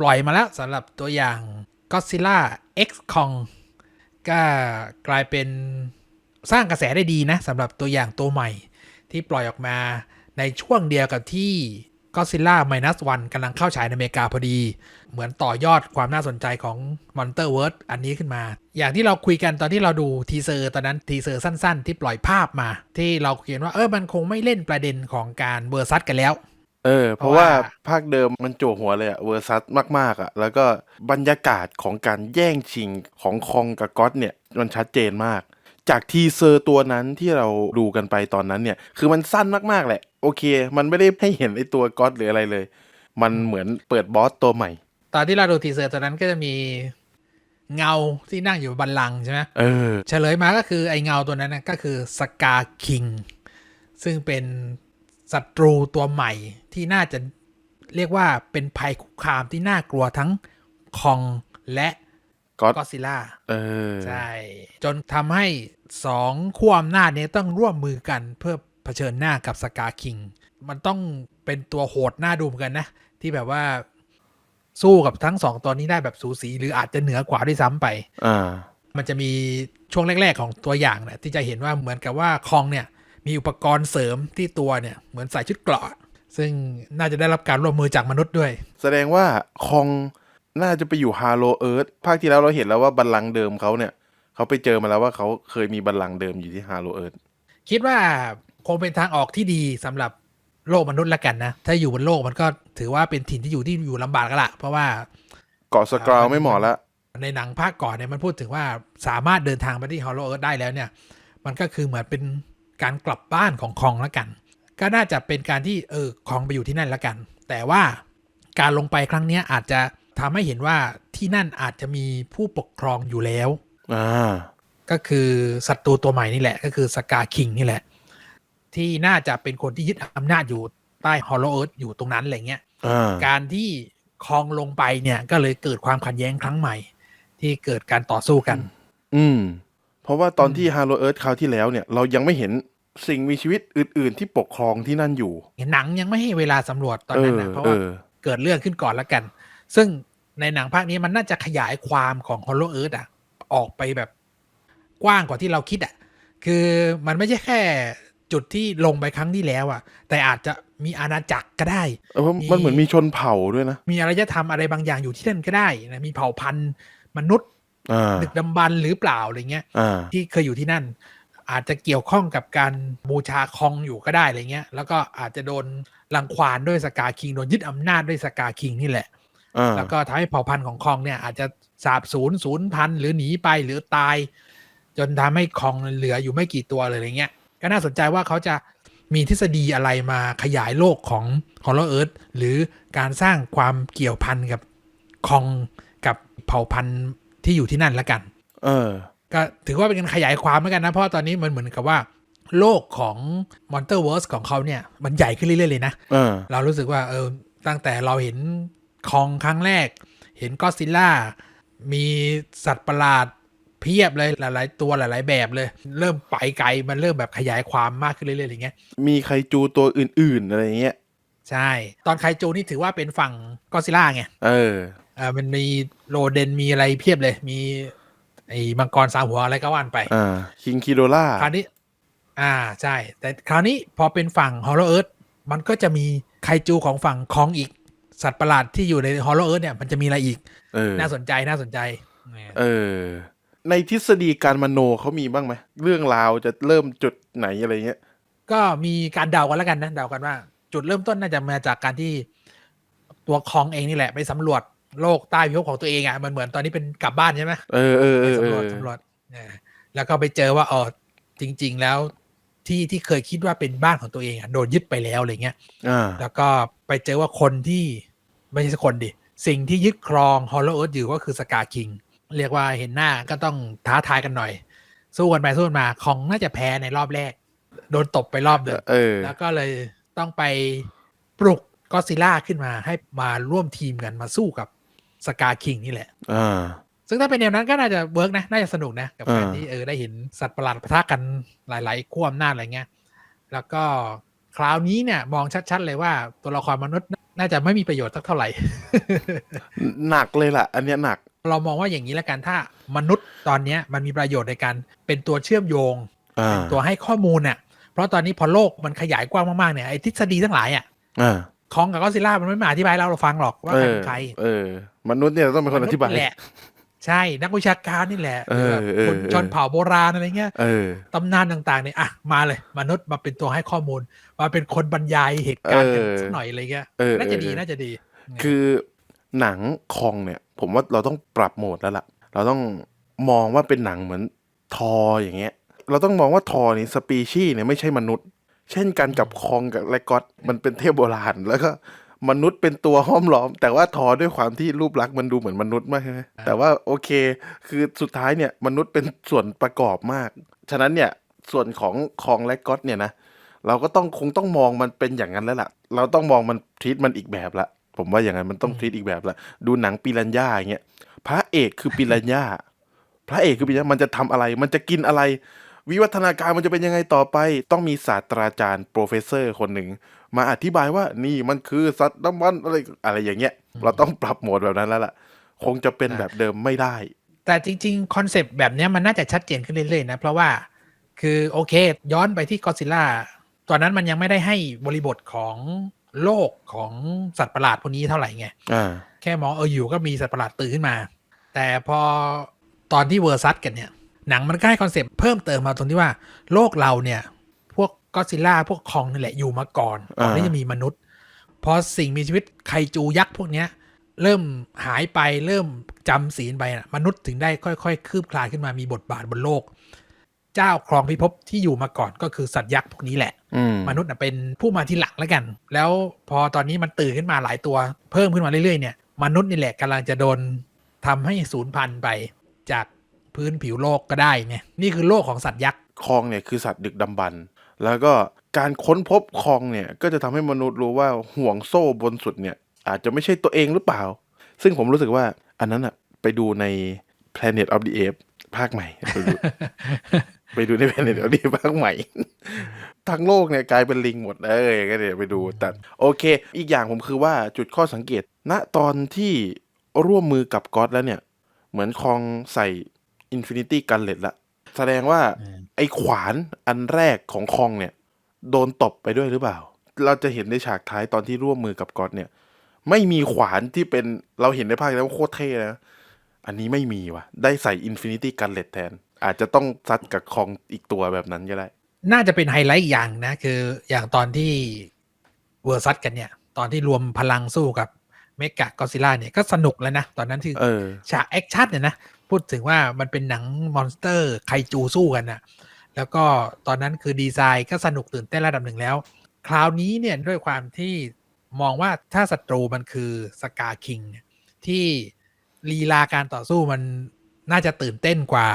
ปล่อยมาแล้วสำหรับตัวอย่าง Godzilla X Kong ก็กลายเป็นสร้างกระแสได้ดีนะสำหรับตัวอย่างตัวใหม่ ที่ปล่อยออกมาในช่วงเดียวกับที่ Godzilla Minus One กำลังเข้าฉายในอเมริกาพอดี เหมือนต่อยอดความน่าสนใจของ Monsterverse อันนี้ขึ้นมา อย่างที่เราคุยกันตอนที่เราดูทีเซอร์ตอนนั้นทีเซอร์สั้นๆ ที่ปล่อยภาพมา ที่เราเขียนว่าเออมันคงไม่เล่นประเด็นของการเวอร์ซัสกันแล้ว เออ เพราะว่า ภาคเดิมมันโจวหัวเลยอะเวอร์ซัสมากๆอะแล้วก็บรรยากาศของการแย่งชิงของคองกับก๊อตเนี่ย มันชัดเจนมาก จากทีเซอร์ตัวนั้นที่เราดูกันไปตอนนั้นเนี่ย คือมันสั้นมากๆแหละ โอเค มันไม่ได้ให้เห็นไอตัวก๊อตหรืออะไรเลย มันเหมือนเปิดบอสตัวใหม่ ตอนที่เราดูทีเซอร์ตอนนั้นก็จะมีเงาที่นั่งอยู่บนลังก์ใช่ไหม เออ เฉลยมาก็คือไอเงาตัวนั้นนะก็คือสกาคิง ซึ่งเป็น ศัตรูตัวใหม่ที่น่าจะเรียกว่าเป็นภัยคุกคามที่น่ากลัวทั้งคองและก๊อตก็ซิล่าเออใช่ จนทำให้สองขั้วอำนาจเนี้ต้องร่วมมือกันเพื่อเผชิญหน้ากับสกาคิง มันต้องเป็นตัวโหดหน้าดูเหมือนกันนะ ที่แบบว่าสู้กับทั้งสองตัวนี้ได้แบบสูสี หรืออาจจะเหนือกว่าด้วยซ้ำไปอ่ามันจะมีช่วงแรก ๆ ของตัวอย่างเนี่ยที่จะเห็นว่าเหมือนกับว่าคองเนี่ย มีอุปกรณ์เสริมที่ตัวเนี่ยเหมือนใส่ชุดเกราะ ซึ่งน่าจะได้รับการร่วมมือจากมนุษย์ด้วย แสดงว่าคองน่าจะไปอยู่ฮาโลเอิร์ธภาคที่แล้วเราเห็นแล้วว่าบัลลังก์เดิมเขาเนี่ยเขาไปเจอมาแล้วว่าเขาเคยมีบัลลังก์เดิมอยู่ที่ฮาโลเอิร์ธคิดว่าคงเป็นทางออกที่ดีสำหรับโลกมนุษย์ละกันนะ ถ้าอยู่บนโลกมันก็ถือว่าเป็นถิ่นที่อยู่ที่อยู่ลำบากกันละเพราะว่าเกาะสกราวไม่เหมาะละในหนังภาคก่อนเนี่ยมันพูดถึงว่าสามารถเดินทางไปที่ฮอลโลเอิร์ธได้แล้วเนี่ย มันก็คือเหมือนเป็น การกลับบ้านของคองละกัน ก็น่าจะเป็นการที่เออคองไปอยู่ที่นั่นละกัน แต่ว่าการลงไปครั้งเนี้ยอาจจะทำให้เห็นว่าที่นั่นอาจจะมีผู้ปกครองอยู่แล้วอ่าก็คือศัตรูตัวใหม่นี่แหละ ก็คือสกาคิงนี่แหละ ที่น่าจะเป็นคนที่ยึดอำนาจอยู่ใต้ฮอลโลเอิร์ธอยู่ตรงนั้นอะไรเงี้ยอ่าการที่คองลงไปเนี่ยก็เลยเกิดความขัดแย้งครั้งใหม่ ที่เกิดการต่อสู้กัน อืม เพราะว่าตอนที่ฮาโลเอิร์ธคราวที่แล้วเนี่ย เรายังไม่เห็น สิ่งมีชีวิตอื่น ๆ ที่ปกครองที่นั่นอยู่ หนังยังไม่ให้เวลาสำรวจตอนเอนั้นอนะเพราะเอว่าอเกิดเรื่องขึ้นก่อนแล้วกัน ซึ่งในหนังภาคนี้มันน่าจะขยายความของฮอลโลเอิร์ธอะ ออกไปแบบกว้างกว่าที่เราคิดอะ คือมันไม่ใช่แค่จุดที่ลงไปครั้งที่แล้วอะ แต่อาจจะมีอาณาจักรก็ได้เออมันเหมือนมีชนเผ่าด้วยนะ มีอารยธรรมอะไรบางอย่างอยู่ที่นั่นก็ได้นะมีเผ่าพันธุ์มนุษย์อ่าดึกดำบรรพ์หรือเปล่าอะไรเงี้ยอ่าที่เคยอยู่ที่นั่น อาจจะเกี่ยวข้องกับการบูชาคองอยู่ก็ได้อะไรเงี้ย แล้วก็อาจจะโดนรังควานด้วยสกาคิงโดนยึดอำนาจด้วยสกาคิงนี่แหละอ่าแล้วก็ทำให้เผ่าพันธุ์ของคองเนี่ย อาจจะสาบสูญสูญพันธุ์หรือหนีไปหรือตาย จนทำให้คองเหลืออยู่ไม่กี่ตัวเลยอะไรเงี้ย ก็น่าสนใจว่าเขาจะมีทฤษฎีอะไรมาขยายโลกของฮอลโลเอิร์ธหรือการสร้างความเกี่ยวพันกับคองกับเผ่าพันธุ์ที่อยู่ที่นั่นละกัน เออ ก็ถือว่าเป็นการขยายความเหมือนกันนะ เพราะว่าตอนนี้มันเหมือนกับว่า โลกของ Monsterverse ของเขาเนี่ย มันใหญ่ขึ้นเรื่อยๆเลยนะเออเรารู้สึกว่าเออตั้งแต่เราเห็นคองครั้งแรก เห็นก็ซิล่า มีสัตว์ประหลาดเพียบเลยหลาย ๆ ตัวหลาย ๆ แบบเลย เริ่มไปไกลมันเริ่มแบบขยายความมากขึ้นเรื่อยๆอย่างเงี้ยมีไคจูตัวอื่น ๆ อะไรเงี้ยใช่ ตอนไคจูนี่ถือว่าเป็นฝั่งก็ซิล่าไงเออเออมันมีโรเดนมีอะไรเพียบเลย มี ไอ้มังกรสามหัวอะไรก็ว่านไปอ่าคิงคิโดล่าคราวนี้ อ่าใช่ แต่คราวนี้พอเป็นฝั่งฮอลโลเอิร์ธมันก็จะมีไคจูของฝั่งคองอีก สัตว์ประหลาดที่อยู่ในฮอลโลเอิร์ธเนี่ยมันจะมีอะไรอีกเออน่าสนใจน่าสนใจ เออ ในทฤษฎีการมโนเขามีบ้างไหมเรื่องราวจะเริ่มจุดไหนอะไรเงี้ยก็มีการเดากันแล้วกันนะเดากันว่า จุดเริ่มต้นน่าจะมาจากการที่ตัวคองเองนี่แหละ ไปสำรวจ โลกใต้พิภพของตัวเองอะมันเหมือนตอนนี้เป็นกลับบ้านใช่ไหมเออเออไปเออเอสำรวจอสำรวจเออแล้วก็ไปเจอว่าอ๋อจริง ๆ แล้วที่ที่เคยคิดว่าเป็นบ้านของตัวเองอะโดนยึดไปแล้วอะไรเงี้ยอ่าแล้วก็ไปเจอว่าคนที่ไม่ใช่คนดิ สิ่งที่ยึดครองฮอลโลเอิร์ธอยู่ก็คือสกาคิง เรียกว่าเห็นหน้าก็ต้องท้าทายกันหน่อย สู้กันไปสู้กันมาคองน่าจะแพ้ในรอบแรก โดนตบไปรอบเดิมเออแล้วก็เลยต้องไปปลุกก็ซิล่าขึ้นมาให้มาร่วมทีมกันมาสู้กับ สกาคิงนี่แหละอ่าซึ่งถ้าเป็นแนวนั้นก็น่าจะเวิร์กนะ น่าจะสนุกนะ กับการอ่าที่เออได้เห็นสัตว์ประหลาดปะทะกันหลาย ๆขั้วอำนาจอะไรเงี้ย แล้วก็คราวนี้เนี่ยมองชัด ๆ เลยว่าตัวละครมนุษย์น่าจะไม่มีประโยชน์สักเท่าไหร่ หนักเลยล่ะ อันเนี้ยหนัก เรามองว่าอย่างนี้แล้วกันถ้ามนุษย์ตอนเนี้ยมันมีประโยชน์ในการเป็นตัวเชื่อมโยงอ่าตัวให้ข้อมูลเนี่ยเพราะตอนนี้พอโลกมันขยายกว้างมากๆเนี่ยไอ้ทฤษฎีทั้งหลายอะอ่า คองกับก็อดซิลล่ามันไม่มาอธิบายให้เราฟังหรอกว่าเอใครอเป็นใคร เออ มนุษย์เนี่ยต้องเป็นคนอธิบายมษนี่แหละใช่นักวิชาการนี่แหละเออแบบเออคนชนเผ่าโบราณอะไรเงี้ยเออตำนานต่างๆเนี่ยอะมาเลย มนุษย์มาเป็นตัวให้ข้อมูล มาเป็นคนบรรยายเหตุการณ์กันเออสักหน่อยอะไรเงี้ยเออน่าจะดีเออน่าจะดี คือหนังคองเนี่ย ผมว่าเราต้องปรับโหมดแล้วล่ะ เราต้องมองว่าเป็นหนังเหมือนทออย่างเงี้ย เราต้องมองว่าทอนี่สปีชีส์เนี่ยไม่ใช่มนุษย์ เช่นกันกับคองกับและก็อตมันเป็นเทพโบราณแล้วก็มนุษย์เป็นตัวห้อมล้อม แต่ว่าทอด้วยความที่รูปลักษณ์มันดูเหมือนมนุษย์มากใช่ไหมแต่ว่าโอเค คือสุดท้ายเนี่ยมนุษย์เป็นส่วนประกอบมาก ฉะนั้นเนี่ยส่วนของคองและก็อตเนี่ยนะเราก็ต้องคงต้องมองมันเป็นอย่างนั้นแล้วล่ะ เราต้องมองมันทรีตมันอีกแบบละผมว่าอย่างนั้นมันต้องทรีตอีกแบบละดูหนังปิรันย่าอย่างเงี้ยพระเอกคือปิรันย่าพระเอกคือปิรันย่ามันจะทำอะไร มันจะกินอะไร วิวัฒนาการมันจะเป็นยังไงต่อไป ต้องมีศาสตราจารย์โปรเฟสเซอร์คนหนึ่ง มาอธิบายว่านี่มันคือสัตว์น้ำมันอะไรอะไรอย่างเงี้ย เราต้องปรับโหมดแบบนั้นแล้วล่ะ คงจะเป็นแบบเดิมไม่ได้ แต่จริงๆ คอนเซปต์แบบเนี้ยมันน่าจะชัดเจนขึ้นเรื่อยๆนะ เพราะว่าคือโอเค ย้อนไปที่ก็อดซิลล่าตอนนั้นมันยังไม่ได้ให้บริบทของโลกของสัตว์ประหลาดพวกนี้เท่าไหร่ไงอ่าแค่มองเอออยู่ก็มีสัตว์ประหลาดตื่นขึ้นมา แต่พอตอนที่เวอร์ซัสกันเนี่ย หนังมันก็ให้คอนเซปต์เพิ่มเติมมาตรงที่ว่า โลกเราเนี่ย พวกก็อดซิลล่าพวกคองนี่แหละอยู่มาก่อนก่อนที่อ่าจะมีมนุษย์ พอสิ่งมีชีวิตไคจูยักษ์พวกเนี้ยเริ่มหายไปเริ่มจำศีลไปนะมนุษย์ถึงได้ค่อย ๆ คืบคลานขึ้นมามีบทบาทบนโลก เจ้าครองพิภพที่อยู่มาก่อนก็คือสัตว์ยักษ์พวกนี้แหละอืมมนุษย์น่ะเป็นผู้มาทีหลังแล้วกัน แล้วพอตอนนี้มันตื่นขึ้นมาหลายตัว เพิ่มขึ้นมาเรื่อยๆเนี่ย มนุษย์นี่แหละกำลังจะโดนทำให้สูญพันธุ์ไปจาก พื้นผิวโลกก็ได้ไงนี่คือโลกของสัตว์ยักษ์คองเนี่ยคือสัตว์ดึกดำบรรพ์แล้วก็การค้นพบคองเนี่ยก็จะทำให้มนุษย์รู้ว่าห่วงโซ่บนสุดเนี่ย อาจจะไม่ใช่ตัวเองหรือเปล่า ซึ่งผมรู้สึกว่าอันนั้นอะไปดูใน Planet of the Apes ภาคใหม่ ไปดูไปดูใน Planet of the Apes ภาคใหม่ ทั้งโลกเนี่ยกลายเป็นลิงหมดเออก็เดี๋ยวไปดูแต่โอเค อีกอย่างผมคือว่าจุดข้อสังเกตณตอนที่ร่วมมือกับก็อตแล้วเนี่ย เหมือนคองใส่ Infinity Gunlet ละ แสดงว่าไอ้ขวานอันแรกของคองเนี่ย โดนตบไปด้วยหรือเปล่า เราจะเห็นในฉากท้ายตอนที่ร่วมมือกับก็อตเนี่ย ไม่มีขวานที่เป็นเราเห็นในภาคแล้วโคตรเท่นะอันนี้ไม่มีว่ะ ได้ใส่ Infinity Gunlet แทน อาจจะต้องซัดกับคองอีกตัวแบบนั้นก็ได้ น่าจะเป็นไฮไลท์อีกอย่างนะ คืออย่างตอนที่เวอร์ซัสกันเนี่ย ตอนที่รวมพลังสู้กับเมกะกอซิล่าเนี่ยก็สนุกแล้วนะ ตอนนั้นที่เออฉากแอคชั่นเนี่ยนะ พูดถึงว่ามันเป็นหนังมอนสเตอร์ไคจูสู้กันนะแล้วก็ตอนนั้นคือดีไซน์ก็สนุกตื่นเต้นระดับหนึ่งแล้ว คราวนี้เนี่ยด้วยความที่มองว่าถ้าศัตรูมันคือสกาคิงเนี่ยที่ลีลาการต่อสู้มันน่าจะตื่นเต้นกว่า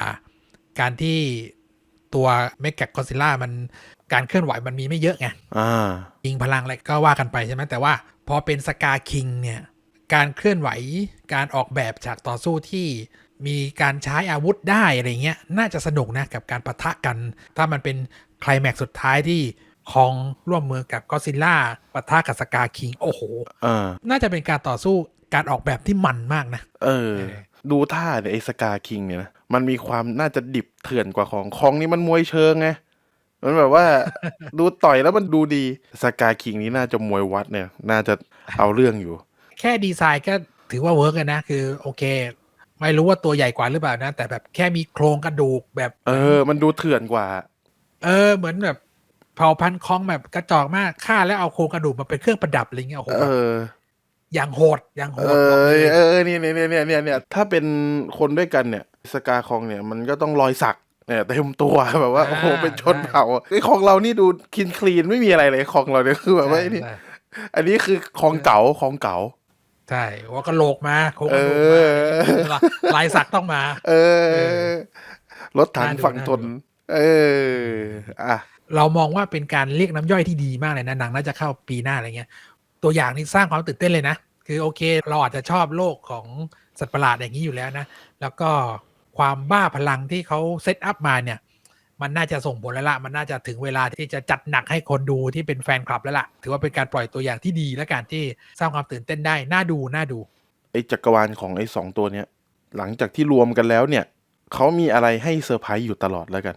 การที่ตัวเมกะกอซิล่ามันการเคลื่อนไหวมันมีไม่เยอะไงอ่ายิงพลังอะไรก็ว่ากันไปใช่ไหมแต่ว่าพอเป็นสกาคิงเนี่ย การเคลื่อนไหวการออกแบบฉากต่อสู้ที่ มีการใช้อาวุธได้อะไรเงี้ยน่าจะสนุกนะกับการปะทะกัน ถ้ามันเป็นไคลแม็กซ์สุดท้ายที่คองร่วมมือกับก็ซิล่าปะทะกับสกาคิง โอ้โหเออน่าจะเป็นการต่อสู้การออกแบบที่มันมากนะ เออ ดูท่าเนี่ยไอ้สกาคิงเนี่ยนะมันมีความน่าจะดิบเถื่อนกว่าของของนี่มันมวยเชิงไงมันแบบว่าดูต่อยแล้วมันดูดีสกาคิงนี้น่าจะมวยวัดเนี่ย น่าจะเอาเรื่องอยู่ แค่ดีไซน์ก็ถือว่าเวิร์กนะคือ โอเค ไม่รู้ว่าตัวใหญ่กว่าหรือเปล่านะ แต่แบบแค่มีโครงกระดูกแบบ เออ มันดูเถื่อนกว่า เออ เหมือนแบบเผ่าพันธุ์คองแบบกระจอกมากฆ่าแล้วเอาโครงกระดูกมาเป็นเครื่องประดับอะไรเงี้ยโอ้โหเอออย่างโหดอย่างโหเอดบอกอเลยเออเนี่ยเนี่ยเนี่ยเนี่ยเนี่ยถ้าเป็นคนด้วยกันเนี่ย สกาคองเนี่ยมันก็ต้องรอยสักเนี่ยเต็มตัวแบบว่าโอ้โหเป็นชนเผ่าไอ้ของเรานี่ดูคินคลีนไม่มีอะไรเลยของเราเนี่ยคือแบบว่าไอ้นี่ใช่อันนี้คือของเก๋าของเก๋า ใช่หัว่ากระโหลกมาโครงกเอระดูกมาอลายสักต้องมา เอเออรถถังน่าดูฝั่งทนน่าดูเอออะเรามองว่าเป็นการเรียกน้ำย่อยที่ดีมากเลยนะหนังน่าจะเข้าปีหน้าอะไรเงี้ย ตัวอย่างนี้สร้างความตื่นเต้นเลยนะ คือโอเค เราอาจจะชอบโลกของสัตว์ประหลาดอย่างนี้อยู่แล้วนะ แล้วก็ความบ้าพลังที่เขาเซตอัพมาเนี่ย มันน่าจะส่งผลแล้วละมันน่าจะถึงเวลาที่จะจัดหนักให้คนดูที่เป็นแฟนคลับแล้วล่ะ ถือว่าเป็นการปล่อยตัวอย่างที่ดีและการที่สร้างความตื่นเต้นได้ น่าดู น่าดู ไอ้จักรวาลของไอ้สองตัวเนี้ย หลังจากที่รวมกันแล้วเนี่ย เขามีอะไรให้เซอร์ไพรส์อยู่ตลอดแล้วกัน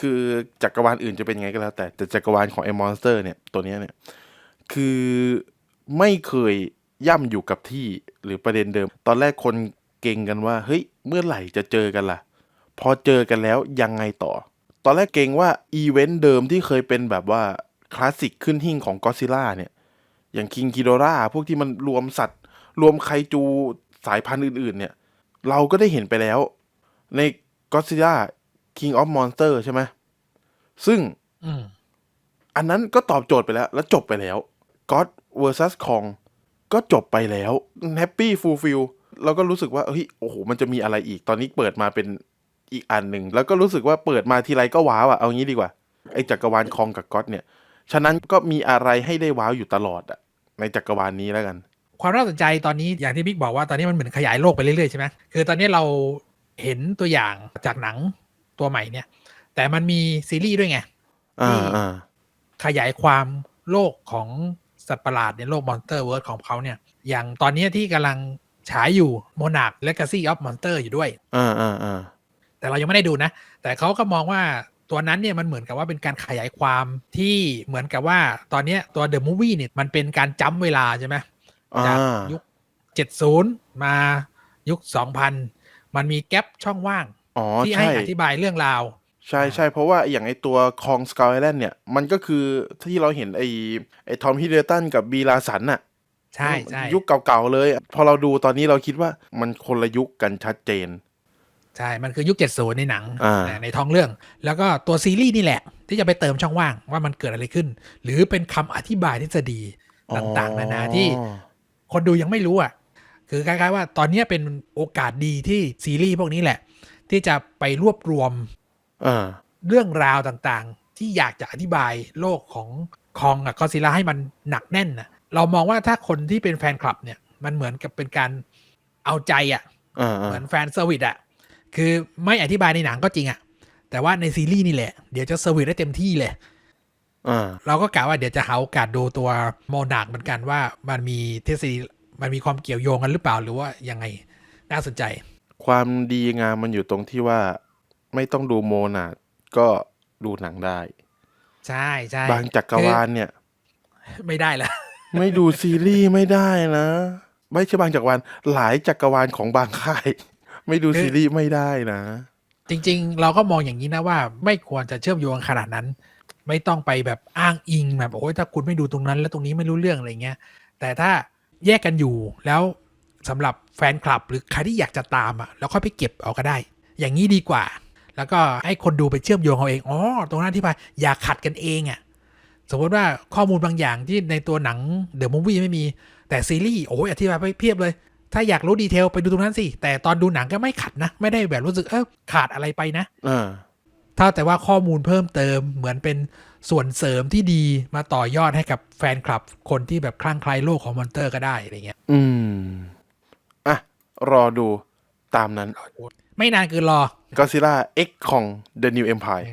คือจักรวาลอื่นจะเป็นยังไงก็แล้ว แต่แต่จักรวาลของไอ้มอนสเตอร์เนี่ยตัวเนี้ยเนี่ย คือไม่เคยย่ำอยู่กับที่หรือประเด็นเดิม ตอนแรกคนเก่งกันว่า เฮ้ย เมื่อไหร่จะเจอกันล่ะ พอเจอกันแล้วยังไงต่อ ตอนแรกเก่งว่าอีเวนต์เดิมที่เคยเป็นแบบว่า คลาสสิกขึ้นหิ่งของก็ซิล่าเนี่ย อย่างคิงกิโดราพวกที่มันรวมสัตว์ รวมไคจูสายพันธุ์อื่น ๆ เนี่ย เราก็ได้เห็นไปแล้ว ใน Godzilla King of Monster ใช่ไหมซึ่งอืมอันนั้นก็ตอบโจทย์ไปแล้ว แล้วจบไปแล้ว God vs Kong ก็จบไปแล้ว Happy Fulfill เราก็รู้สึกว่าเฮ้ยโอ้โหมันจะมีอะไรอีก ตอนนี้เปิดมาเป็น อีกอันหนึ่ง แล้วก็รู้สึกว่าเปิดมาทีไรก็ว้าวอะเอางี้ดีกว่า ไอ้จักรวาลคองกับก็อดเนี่ย ฉะนั้นก็มีอะไรให้ได้ว้าวอยู่ตลอดอะในจักรวาลนี้แล้วกัน ความน่าสนใจตอนนี้อย่างที่บิ๊กบอกว่าตอนนี้มันเหมือนขยายโลกไปเรื่อยๆใช่ไหมคือตอนนี้เราเห็นตัวอย่างจากหนังตัวใหม่เนี่ย แต่มันมีซีรีส์ด้วยไงอ่าที่อ่าขยายความโลกของสัตว์ประหลาดในโลกมอนสเตอร์เวิร์ของเขาเนี่ย อย่างตอนนี้ที่กำลังฉายอยู่ Monarch Legacy of Monster อยู่ด้วย อ่าอ่าอ่า แต่เรายังไม่ได้ดูนะ แต่เขาก็มองว่าตัวนั้นเนี่ยมันเหมือนกับว่าเป็นการขยายความที่เหมือนกับว่าตอนเนี้ยตัว The Movie เนี่ยมันเป็นการจ้ำเวลาใช่ไหมอ่าจากยุค 70 มายุค 2000 มันมีแกลบช่องว่างอ๋อที่ให้ใช่อธิบายเรื่องราว ใช่ใช่เพราะว่าอย่างไอตัวคองสกา y แลนด์เนี่ย มันก็คือที่เราเห็นไอไอทอมฮิดเดตันกับบีลาสันน่ะใช่ใช่ยุคเก่าๆเลย พอเราดูตอนนี้เราคิดว่ามันคนละยุคกันชัดเจน ใช่ มันคือยุค70ในหนังอ่าในท้องเรื่อง แล้วก็ตัวซีรีส์นี่แหละ ที่จะไปเติมช่องว่างว่ามันเกิดอะไรขึ้น หรือเป็นคำอธิบายทฤษฎีต่างๆ นานาที่อ๋อคนดูยังไม่รู้อะ คือคล้ายๆว่าตอนเนี้ยเป็นโอกาสดีที่ซีรีส์พวกนี้แหละ ที่จะไปรวบรวมอ่าเรื่องราวต่างๆ ที่อยากจะอธิบายโลกของคองกับก็ซิล่าให้มันหนักแน่นน่ะเรามองว่าถ้าคนที่เป็นแฟนคลับเนี่ย มันเหมือนกับเป็นการเอาใจอะอ่าเหมือนแฟนเซอร์วิสอะ คือไม่อธิบายในหนังก็จริงอะแต่ว่าในซีรีส์นี่แหละ เดี๋ยวจะเซอร์วิสได้เต็มที่เลยอ่าเราก็กะว่าเดี๋ยวจะหาโอกาสดูตัวโมนาคเหมือนกันว่ามันมีทฤษฎีมันมีความเกี่ยวโยงกันหรือเปล่าหรือว่ายังไงน่าสนใจ ความดีงามมันอยู่ตรงที่ว่าไม่ต้องดูโมนาก็ดูหนังได้ ใช่ใช่บางจักรวาลเนี่ย ไม่ได้ละไม่ดูซีรีส์ไม่ได้นะ ไม่ใช่บางจักรวาลหลายจักรวาลของบางค่าย ไม่ดูซีรีส์ไม่ได้นะ จริง ๆ เราก็มองอย่างนี้นะว่า ไม่ควรจะเชื่อมโยงขนาดนั้น ไม่ต้องไปแบบอ้างอิงแบบโอ้ยถ้าคุณไม่ดูตรงนั้น แล้วตรงนี้ไม่รู้เรื่องอะไรเงี้ยแต่ถ้าแยกกันอยู่แล้วสำหรับแฟนคลับ หรือใครที่อยากจะตามอะแล้วค่อยไปเก็บเอาก็ได้ อย่างนี้ดีกว่า แล้วก็ให้คนดูไปเชื่อมโยงเอาเองอ๋อตรงนั้นที่ไปอย่าขัดกันเองอะสมมติว่าข้อมูลบางอย่างที่ในตัวหนังเดอะมูฟวี่ไม่มีแต่ซีรีส์โอ้ยอธิบายไปเพียบเลย ถ้าอยากรู้ดีเทลไปดูตรงนั้นสิ แต่ตอนดูหนังก็ไม่ขัดนะ ไม่ได้แบบรู้สึกเออขาดอะไรไปนะอ่าถ้าแต่ว่าข้อมูลเพิ่มเติมเหมือนเป็นส่วนเสริมที่ดีมาต่อยอดให้กับแฟนคลับ คนที่แบบคลั่งไคล้โลกของมอนเตอร์ก็ได้อะไรเงี้ย อืม อะ รอดูตามนั้น ไม่นานเกินรอ Godzilla X ของ The New Empire